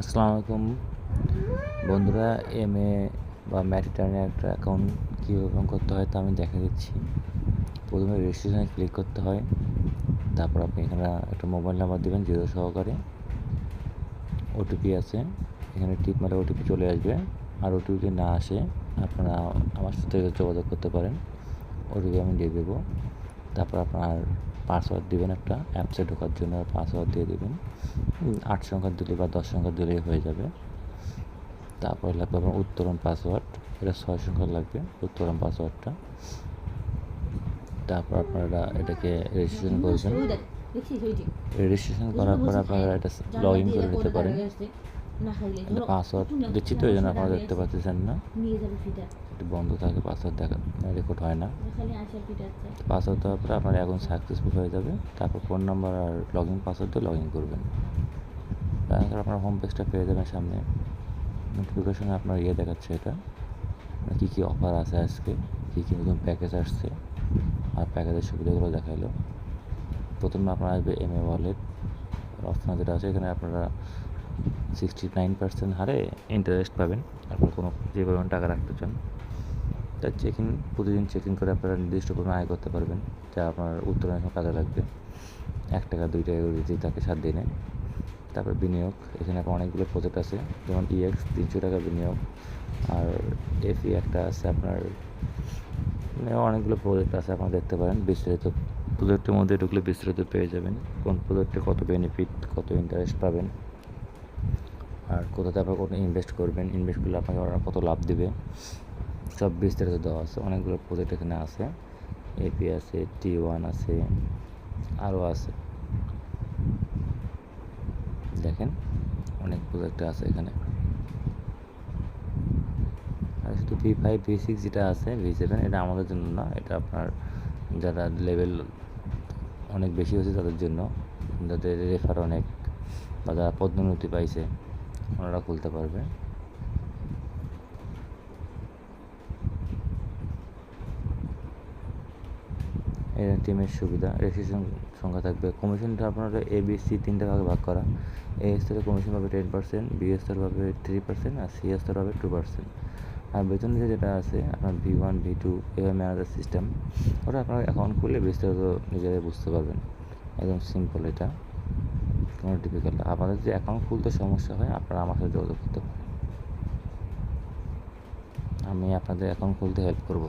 আসসালামু আলাইকুম। বন্ধুরা এম এ বা ম্যারিটার্নে একটা অ্যাকাউন্ট কীভাবে ওপেন করতে হয় তা আমি দেখা দিচ্ছি। প্রথমে রেজিস্ট্রেশনে ক্লিক করতে হয়। তারপর আপনি এখানে একটা মোবাইল নাম্বার দেবেন জিরো সহকারে। ওটিপি আছে। এখানে টিপ মারে ওটিপি চলে আসবে। আর ওটিপি যদি না আসে, আপনারা আমার সাথে যোগাযোগ করতে পারেন। ওটিপি আমি দিয়ে দেবো। তারপর আপনার পাসওয়ার্ড দেবেন একটা অ্যাপসে ঢোকার জন্য পাসওয়ার্ড দিয়ে দেবেন। আট সংখ্যা দিলে বা দশ সংখ্যা দিলেই হয়ে যাবে। তারপরে লাগবে আপনার উত্তরণ পাসওয়ার্ড এটা ছয় সংখ্যা লাগবে উত্তরণ পাসওয়ার্ডটা তারপর আপনারা এটাকে রেজিস্ট্রেশন করবেন। রেজিস্ট্রেশন করার পর আপনারা এটা লগ ইন করে নিতে পারেন। পাসওয়ার্ড দিচ্ছি তো এই জন্য আপনারা দেখতে পাচ্ছেন না। একটু বন্ধ থাকে পাসওয়ার্ড দেখা রেকর্ড হয় না। পাসওয়ার্ড দেওয়ার পরে আপনার অ্যাকাউন্ট সাকসেসফুল হয়ে যাবে। তারপর ফোন নাম্বার আর লগ ইন পাসওয়ার্ড দিয়ে লগ ইন করবেন। তারপর আপনার হোম পেজটা পেয়ে যাবেন সামনে। নোটিফিকেশনে আপনার ইয়ে দেখাচ্ছে এটা। কী কী অফার আছে আজকে? কী কী নতুন প্যাকেজ আসছে? আর প্যাকেজের সুবিধাগুলো দেখাইলো। প্রথমে আপনার আসবে এম এ ওয়ালেট অপশন যেটা আছে এখানে আপনারা সিক্সটি নাইন পার্সেন্ট হারে ইন্টারেস্ট পাবেন। আপনার কোনো যে পরিমাণ টাকা রাখতে চান তার চেকিং প্রতিদিন চেকিং করে আপনারা নির্দিষ্ট পরিমাণ আয় করতে পারবেন, যা আপনার উত্তরণের কাজে লাগবে। এক টাকা, দুই টাকা করে দিতেই থাকে সাত দিনে তারপর বিনিয়োগ, এখানে এখন অনেকগুলো প্রজেক্ট আছে, যেমন ইএক্স তিনশো টাকা বিনিয়োগ, আর এফি একটা আছে আপনার মানে অনেকগুলো প্রজেক্ট আছে আপনারা দেখতে পারেন, বিস্তারিত প্রজেক্টের মধ্যে ঢুকলে বিস্তারিত পেয়ে যাবেন, কোন প্রজেক্টে কত বেনিফিট কত ইন্টারেস্ট পাবেন। আর কোথাতে আপনার কোনো ইনভেস্ট করবেন ইনভেস্ট করলে আপনাকে ওরা কত লাভ দেবে? সব বিস্তারিত দেওয়া আছে, অনেকগুলো প্রজেক্ট এখানে আছে। এপি আছে টি ওয়ান আছে আরও আছে। দেখেন, অনেক প্রজেক্ট আছে এখানে। আর শুধু ভি ফাইভ ভি সিক্স যেটা আছে ভি সেভেন এটা আমাদের জন্য না, এটা আপনার যারা লেভেল অনেক বেশি হয়েছে তাদের জন্য, যাদের রেফার অনেক বা যারা পদ্মোন্নতি পাইছে। ওনারা খুলতে পারবে। এই টিমের সুবিধা রেজিস্ট্রেশন সংখ্যা থাকবে। কমিশনটা আপনার এ বি সি তিনটে ভাগে ভাগ করা। এ স্তরে কমিশন পাবে টেন পার্সেন্ট বি স্তর পাবে থ্রি পার্সেন্ট আর সি স্তর পাবে টু পার্সেন্ট আর বেতন যে যেটা আছে, আপনার ভি ওয়ান ভি টু এভাবে ম্যানেজার সিস্টেম ওটা আপনার অ্যাকাউন্ট খুললে বিস্তারিত নিজেরাই বুঝতে পারবেন। একদম সিম্পল এটা। কোনো না। আপনাদের যে অ্যাকাউন্ট খুলতে সমস্যা হয়, আপনারা আমার সাথে যোগাযোগ করতে পারেন। আমি আপনাদের অ্যাকাউন্ট খুলতে হেল্প করব।